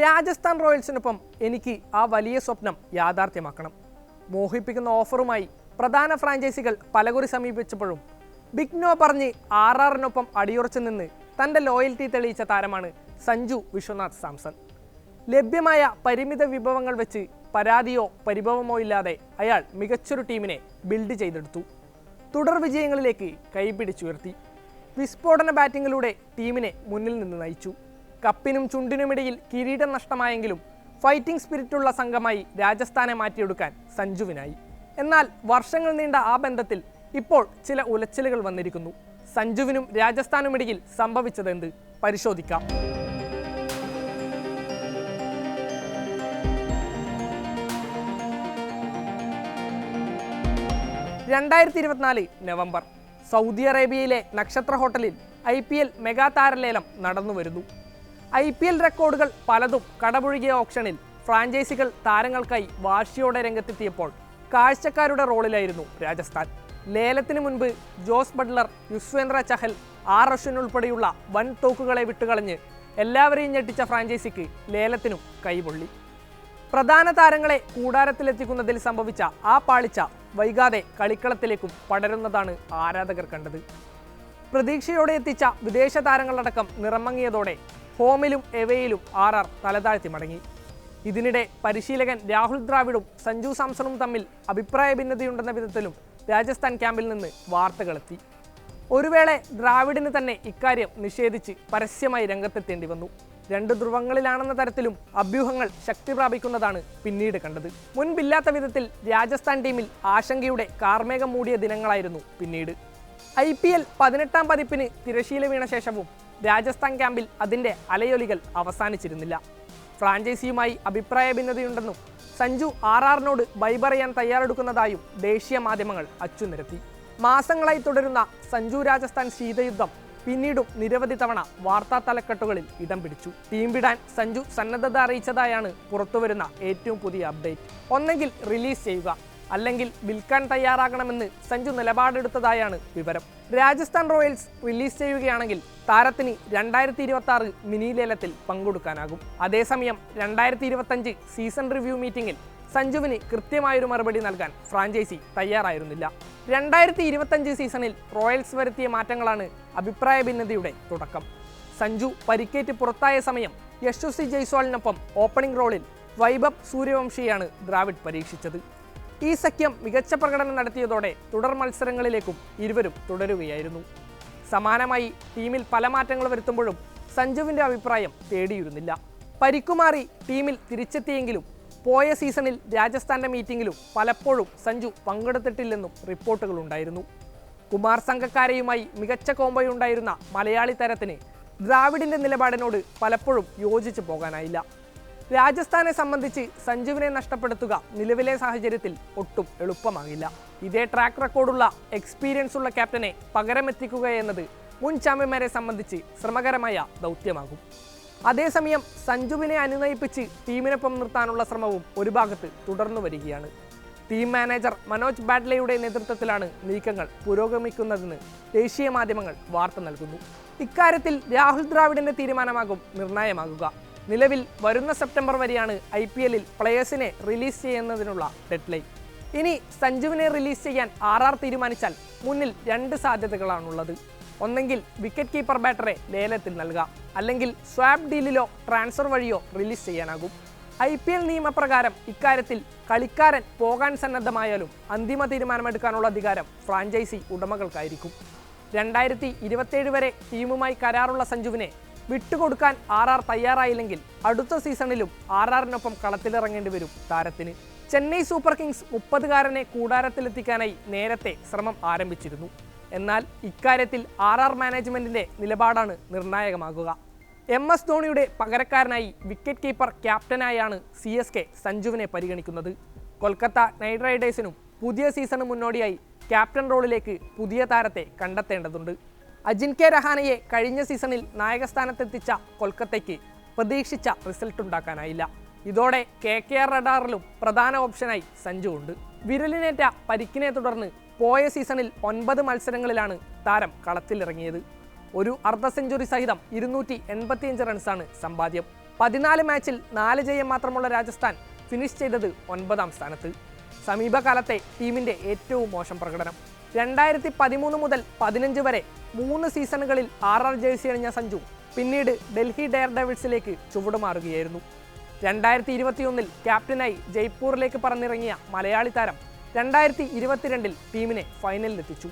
രാജസ്ഥാൻ റോയൽസിനൊപ്പം എനിക്ക് ആ വലിയ സ്വപ്നം യാഥാർത്ഥ്യമാക്കണം. മോഹിപ്പിക്കുന്ന ഓഫറുമായി പ്രധാന ഫ്രാഞ്ചൈസികൾ പലകുറി സമീപിച്ചപ്പോഴും ബിഗ്നോ പറഞ്ഞ് ആർ ആറിനൊപ്പം അടിയുറച്ചു നിന്ന് തന്റെ ലോയൽറ്റി തെളിയിച്ച താരമാണ് സഞ്ജു വിശ്വനാഥ് സാംസൺ. ലഭ്യമായ പരിമിത വിഭവങ്ങൾ വെച്ച് പരാതിയോ പരിഭവമോ ഇല്ലാതെ അയാൾ മികച്ചൊരു ടീമിനെ ബിൽഡ് ചെയ്തെടുത്തു. തുടർ വിജയങ്ങളിലേക്ക് കൈപിടിച്ചുയർത്തി. വിസ്ഫോടന ബാറ്റിങ്ങിലൂടെ ടീമിനെ മുന്നിൽ നിന്ന് നയിച്ചു. കപ്പിനും ചുണ്ടിനുമിടയിൽ കിരീടം നഷ്ടമായെങ്കിലും ഫൈറ്റിംഗ് സ്പിരിറ്റുള്ള സംഘമായി രാജസ്ഥാനെ മാറ്റിയെടുക്കാൻ സഞ്ജുവിനായി. എന്നാൽ വർഷങ്ങൾ നീണ്ട ആ ബന്ധത്തിൽ ഇപ്പോൾ ചില ഉലച്ചിലുകൾ വന്നിരിക്കുന്നു. സഞ്ജുവിനും രാജസ്ഥാനുമിടയിൽ സംഭവിച്ചതെന്ത്? പരിശോധിക്കാം. രണ്ടായിരത്തി ഇരുപത്തിനാല് നവംബർ സൗദി അറേബ്യയിലെ നക്ഷത്ര ഹോട്ടലിൽ ഐ പി എൽ മെഗാ താരലേലം നടന്നു വരുന്നു ഐ പി എൽ റെക്കോർഡുകൾ പലതും കടപുഴകിയ ഓപ്ഷനിൽ ഫ്രാഞ്ചൈസികൾ താരങ്ങൾക്കായി വാശിയോടെ രംഗത്തെത്തിയപ്പോൾ കാഴ്ചക്കാരുടെ റോളിലായിരുന്നു രാജസ്ഥാൻ. ലേലത്തിന് മുൻപ് Jos Buttler Yuzvendra Chahal R Ashwin ഉൾപ്പെടെയുള്ള വൻ തോക്കുകളെ വിട്ടുകളഞ്ഞ് എല്ലാവരെയും ഞെട്ടിച്ച ഫ്രാഞ്ചൈസിക്ക് ലേലത്തിനും കൈപൊള്ളി. പ്രധാന താരങ്ങളെ കൂടാരത്തിലെത്തിക്കുന്നതിൽ സംഭവിച്ച ആ പാളിച്ച വൈകാതെ കളിക്കളത്തിലേക്കും പടരുന്നതാണ് ആരാധകർ കണ്ടത്. പ്രതീക്ഷയോടെ എത്തിച്ച വിദേശ താരങ്ങളടക്കം നിറമങ്ങിയതോടെ ഹോമിലും എവയിലും ആർ ആർ തലതാഴ്ത്തി മടങ്ങി. ഇതിനിടെ പരിശീലകൻ രാഹുൽ ദ്രാവിഡും സഞ്ജു സാംസണും തമ്മിൽ അഭിപ്രായ ഭിന്നതയുണ്ടെന്ന വിധത്തിലും രാജസ്ഥാൻ ക്യാമ്പിൽ നിന്ന് വാർത്തകളെത്തി. ഒരു വേള ദ്രാവിഡിന് തന്നെ ഇക്കാര്യം നിഷേധിച്ച് പരസ്യമായി രംഗത്തെത്തേണ്ടി വന്നു. രണ്ട് ധ്രുവങ്ങളിലാണെന്ന തരത്തിലും അഭ്യൂഹങ്ങൾ ശക്തി പ്രാപിക്കുന്നതാണ് പിന്നീട് കണ്ടത്. മുൻപില്ലാത്ത വിധത്തിൽ രാജസ്ഥാൻ ടീമിൽ ആശങ്കയുടെ കാർമേഘം മൂടിയ ദിനങ്ങളായിരുന്നു പിന്നീട്. ഐ പി എൽ പതിനെട്ടാം പതിപ്പിന് തിരശീല വീണ ശേഷവും രാജസ്ഥാൻ ക്യാമ്പിൽ അതിന്റെ അലയൊലികൾ അവസാനിച്ചിരുന്നില്ല. ഫ്രാഞ്ചൈസിയുമായി അഭിപ്രായ ഭിന്നതയുണ്ടെന്നും സഞ്ജു ആർ ആറിനോട് ബൈ പറയാൻ തയ്യാറെടുക്കുന്നതായും ദേശീയ മാധ്യമങ്ങൾ അച്ചുനിരത്തി. മാസങ്ങളായി തുടരുന്ന സഞ്ജു രാജസ്ഥാൻ ശീതയുദ്ധം പിന്നീടും നിരവധി തവണ വാർത്താ തലക്കെട്ടുകളിൽ ഇടം പിടിച്ചു. ടീം വിടാൻ സഞ്ജു സന്നദ്ധത അറിയിച്ചതായാണ് പുറത്തുവരുന്ന ഏറ്റവും പുതിയ അപ്ഡേറ്റ്. ഒന്നെങ്കിൽ റിലീസ് ചെയ്യുക. അല്ലെങ്കിൽ വിൽക്കാൻ തയ്യാറാകണമെന്ന് സഞ്ജു നിലപാടെടുത്തതായാണ് വിവരം. രാജസ്ഥാൻ റോയൽസ് റിലീസ് ചെയ്യുകയാണെങ്കിൽ താരത്തിന് രണ്ടായിരത്തി ഇരുപത്തി ആറ് മിനി ലേലത്തിൽ പങ്കെടുക്കാനാകും. അതേസമയം രണ്ടായിരത്തി ഇരുപത്തഞ്ച് സീസൺ റിവ്യൂ മീറ്റിംഗിൽ സഞ്ജുവിന് കൃത്യമായൊരു മറുപടി നൽകാൻ ഫ്രാഞ്ചൈസി തയ്യാറായിരുന്നില്ല. രണ്ടായിരത്തി ഇരുപത്തഞ്ച് സീസണിൽ റോയൽസ് വരുത്തിയ മാറ്റങ്ങളാണ് അഭിപ്രായ ഭിന്നതയുടെ തുടക്കം. സഞ്ജു പരിക്കേറ്റ് പുറത്തായ സമയം യശസ്വി ജയ്സ്വാളിനൊപ്പം ഓപ്പണിംഗ് റോളിൽ വൈഭവ് സൂര്യവംശിയാണ് ദ്രാവിഡ് പരീക്ഷിച്ചത്. ഈ സഖ്യം മികച്ച പ്രകടനം നടത്തിയതോടെ തുടർ മത്സരങ്ങളിലേക്കും ഇരുവരും തുടരുകയായിരുന്നു. സമാനമായി ടീമിൽ പല മാറ്റങ്ങൾ വരുത്തുമ്പോഴും സഞ്ജുവിന്റെ അഭിപ്രായം തേടിയിരുന്നില്ല. പരിക്കുമാറി ടീമിൽ തിരിച്ചെത്തിയെങ്കിലും പോയ സീസണിൽ രാജസ്ഥാന്റെ മീറ്റിംഗിലും പലപ്പോഴും സഞ്ജു പങ്കെടുത്തിട്ടില്ലെന്നും റിപ്പോർട്ടുകളുണ്ടായിരുന്നു കുമാർ സംഘക്കാരെയുമായി മികച്ച കോമ്പോയുണ്ടായിരുന്ന മലയാളി താരത്തിന് ദ്രാവിഡിന്റെ നിലപാടിനോട് പലപ്പോഴും യോജിച്ചു പോകാനായില്ല. രാജസ്ഥാനെ സംബന്ധിച്ച് സഞ്ജുവിനെ നഷ്ടപ്പെടുത്തുക നിലവിലെ സാഹചര്യത്തിൽ ഒട്ടും എളുപ്പമാകില്ല. ഇതേ ട്രാക്ക് റെക്കോർഡുള്ള എക്സ്പീരിയൻസ് ഉള്ള ക്യാപ്റ്റനെ പകരമെത്തിക്കുക എന്നത് മുൻ ചാമ്പ്യന്മാരെ സംബന്ധിച്ച് ശ്രമകരമായ ദൗത്യമാകും. അതേസമയം സഞ്ജുവിനെ അനുനയിപ്പിച്ച് ടീമിനൊപ്പം നിർത്താനുള്ള ശ്രമവും ഒരു ഭാഗത്ത് തുടർന്നു വരികയാണ്. ടീം മാനേജർ മനോജ് ബാഡ്ലയുടെ നേതൃത്വത്തിലാണ് നീക്കങ്ങൾ പുരോഗമിക്കുന്നതെന്ന് ദേശീയ മാധ്യമങ്ങൾ വാർത്ത നൽകുന്നു. ഇക്കാര്യത്തിൽ രാഹുൽ ദ്രാവിഡിന്റെ തീരുമാനമാകും നിർണായമാകുക. നിലവിൽ വരുന്ന സെപ്റ്റംബർ വരെയാണ് ഐ പി എല്ലിൽ പ്ലെയേഴ്സിനെ റിലീസ് ചെയ്യുന്നതിനുള്ള ഡെഡ് ലൈൻ ഇനി സഞ്ജുവിനെ റിലീസ് ചെയ്യാൻ ആർ ആർ തീരുമാനിച്ചാൽ മുന്നിൽ രണ്ട് സാധ്യതകളാണുള്ളത്. ഒന്നെങ്കിൽ വിക്കറ്റ് കീപ്പർ ബാറ്ററെ ലേലത്തിൽ നൽകാം. അല്ലെങ്കിൽ സ്വാപ്പ് ഡീലിലോ ട്രാൻസ്ഫർ വഴിയോ റിലീസ് ചെയ്യാനാകും. ഐ പി എൽ നിയമപ്രകാരം ഇക്കാര്യത്തിൽ കളിക്കാരൻ പോകാൻ സന്നദ്ധമായാലും അന്തിമ തീരുമാനമെടുക്കാനുള്ള അധികാരം ഫ്രാഞ്ചൈസി ഉടമകൾക്കായിരിക്കും. രണ്ടായിരത്തി ഇരുപത്തേഴ് വരെ ടീമുമായി കരാറുള്ള സഞ്ജുവിനെ വിട്ടുകൊടുക്കാൻ ആർ ആർ തയ്യാറായില്ലെങ്കിൽ അടുത്ത സീസണിലും ആർ ആറിനൊപ്പം കളത്തിലിറങ്ങേണ്ടി വരും താരത്തിന്. ചെന്നൈ സൂപ്പർ കിങ്സ് മുപ്പതുകാരനെ കൂടാരത്തിലെത്തിക്കാനായി നേരത്തെ ശ്രമം ആരംഭിച്ചിരുന്നു. എന്നാൽ ഇക്കാര്യത്തിൽ ആർ ആർ മാനേജ്മെന്റിന്റെ നിലപാടാണ് നിർണായകമാകുക. എം എസ് ധോണിയുടെ പകരക്കാരനായി വിക്കറ്റ് കീപ്പർ ക്യാപ്റ്റനായാണ് സി എസ് കെ സഞ്ജുവിനെ പരിഗണിക്കുന്നത്. കൊൽക്കത്ത നൈറ്റ് റൈഡേഴ്സിനും പുതിയ സീസണ് മുന്നോടിയായി ക്യാപ്റ്റൻ റോളിലേക്ക് പുതിയ താരത്തെ കണ്ടെത്തേണ്ടതുണ്ട്. അജിൻകെ രഹാനയെ കഴിഞ്ഞ സീസണിൽ നായകസ്ഥാനത്തെത്തിച്ച കൊൽക്കത്തയ്ക്ക് പ്രതീക്ഷിച്ച റിസൾട്ട് ഉണ്ടാക്കാനായില്ല. ഇതോടെ കെ കെ ആർ റഡാറിലും പ്രധാന ഓപ്ഷനായി സഞ്ജു ഉണ്ട്. വിരലിനേറ്റ പരിക്കിനെ തുടർന്ന് പോയ സീസണിൽ ഒൻപത് മത്സരങ്ങളിലാണ് താരം കളത്തിലിറങ്ങിയത്. ഒരു അർദ്ധ സെഞ്ചുറി സഹിതം ഇരുന്നൂറ്റി എൺപത്തിയഞ്ച് റൺസാണ് സമ്പാദ്യം. പതിനാല് മാച്ചിൽ നാല് ജയം മാത്രമുള്ള രാജസ്ഥാൻ ഫിനിഷ് ചെയ്തത് ഒൻപതാം സ്ഥാനത്ത്. സമീപകാലത്തെ ടീമിന്റെ ഏറ്റവും മോശം പ്രകടനം. രണ്ടായിരത്തി പതിമൂന്ന് മുതൽ പതിനഞ്ച് വരെ മൂന്ന് സീസണുകളിൽ ആർ ആർ ജേഴ്സി അണിഞ്ഞ സഞ്ജു പിന്നീട് ഡൽഹി ഡെയർ ഡെവിൾസിലേക്ക് ചുവടുമാറുകയായിരുന്നു. രണ്ടായിരത്തി ഇരുപത്തിയൊന്നിൽ ക്യാപ്റ്റനായി ജയ്പൂരിലേക്ക് പറന്നിറങ്ങിയ മലയാളി താരം രണ്ടായിരത്തി ഇരുപത്തിരണ്ടിൽ ടീമിനെ ഫൈനലിലെത്തിച്ചു.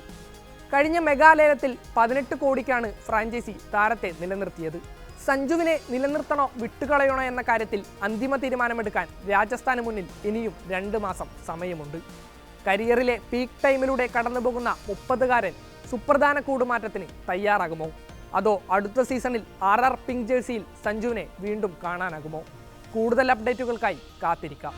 കഴിഞ്ഞ മെഗാലയത്തിൽ പതിനെട്ട് കോടിക്കാണ് ഫ്രാഞ്ചൈസി താരത്തെ നിലനിർത്തിയത്. സഞ്ജുവിനെ നിലനിർത്തണോ വിട്ടുകളയണോ എന്ന കാര്യത്തിൽ അന്തിമ തീരുമാനമെടുക്കാൻ രാജസ്ഥാന് മുന്നിൽ ഇനിയും രണ്ട് മാസം സമയമുണ്ട്. കരിയറിലെ പീക്ക് ടൈമിലൂടെ കടന്നുപോകുന്ന മുപ്പതുകാരൻ സുപ്രധാന കൂടുമാറ്റത്തിന് തയ്യാറാകുമോ? അതോ അടുത്ത സീസണിൽ ആർ ആർ പിങ്ക് ജേഴ്സിയിൽ സഞ്ജുവിനെ വീണ്ടും കാണാനാകുമോ? കൂടുതൽ അപ്ഡേറ്റുകൾക്കായി കാത്തിരിക്കാം.